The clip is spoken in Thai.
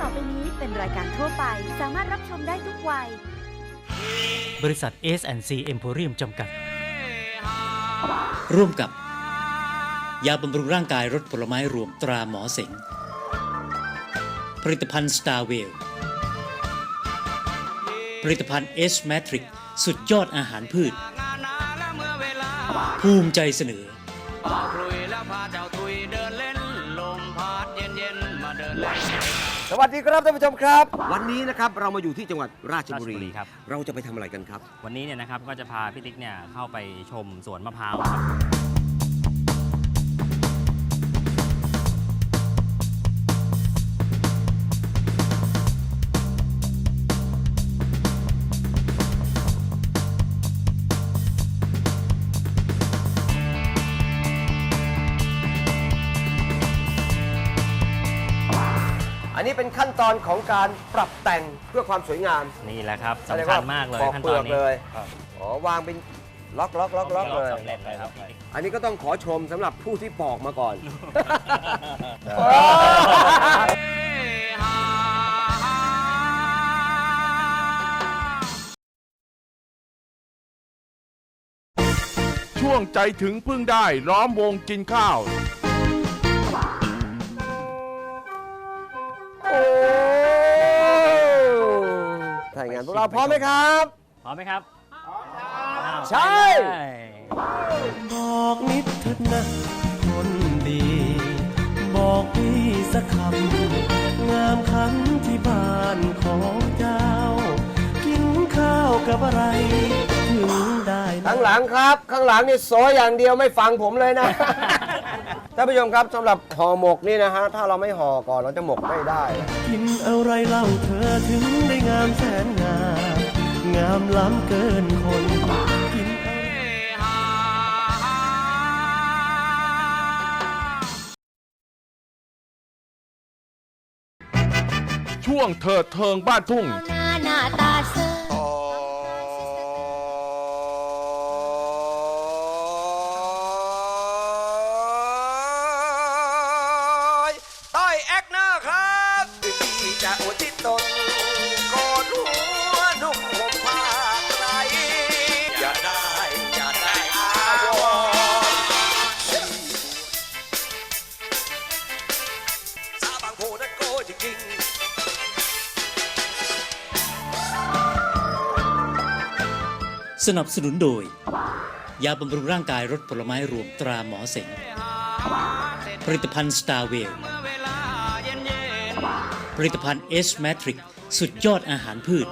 ต่อไปนี้เป็นรายการทั่วไป สามารถรับชมได้ทุกวัย บริษัท S&C Emporium จำกัด ร่วมกับ ยาบำรุงร่างกายรสผลไม้รวมตราหมอเสงผลิตภัณฑ์สตาร์เวลผลิตภัณฑ์เอสแมทริกสุดยอดอาหารพืช ภูมิใจเสนอคลุยแล้วพาเจ้าตุยเดินเล่น ลมพัดเย็น ๆ มาเดินเล่น สวัสดีครับท่านผู้ชมครับ วันนี้นะครับเรามาอยู่ที่จังหวัดราชบุรี ราชบุรีครับ เราจะไปทำอะไรกันครับ วันนี้เนี่ยนะครับก็จะพาพี่ติ๊กเนี่ยเข้าไปชมสวนมะพร้าวครับ นนี้เป็นขั้นตอนของการปรับแต่งเพื่อความสวยงามนี่แหละครับอะไรสำคัญมากเลยปอกขั้นเปตลืออนกนี้เลยครับอ๋อวางเป็นล็อกล็อกล็อกล็อกเลย สำเร็จเลยครับ อันนี้ก็ต้องขอชมสำหรับผู้ที่ปอกมาก่อน ช่วงใจถึงพึ่งได้ล้อมวงกินข้าว ถ้าอย่างนั้นพวกเราพร้อมไหมครับ พร้อมไหมครับ พร้อมครับใช่ บอกนิดเถิดนะคนดี บอกพี่สักคำงามคำที่บ้านของเจ้า กินข้าวกับอะไร ถึงได้นะ ข้างหลังครับ ข้างหลังนี่โซอย่างเดียวไม่ฟังผมเลยนะ ท่านผู้ชมครับสำหรับห่อหมกนี่นะฮะถ้าเราไม่ห่อก่อนเราจะหมกไม่ได้ กินอะไรเล่าเธอถึงได้งามแสนงาม งามล้ำเกินคน กินช่วงเถิดเทิงบ้านทุ่ง ริงสนับสนุนโดย ยาบำรุงร่างกายรสผลไม้รวมตราหมอเสงผลิตภัณฑ์สตาร์เวลผลิตภัณฑ์เอสแมทริกสุดยอดอาหารพืช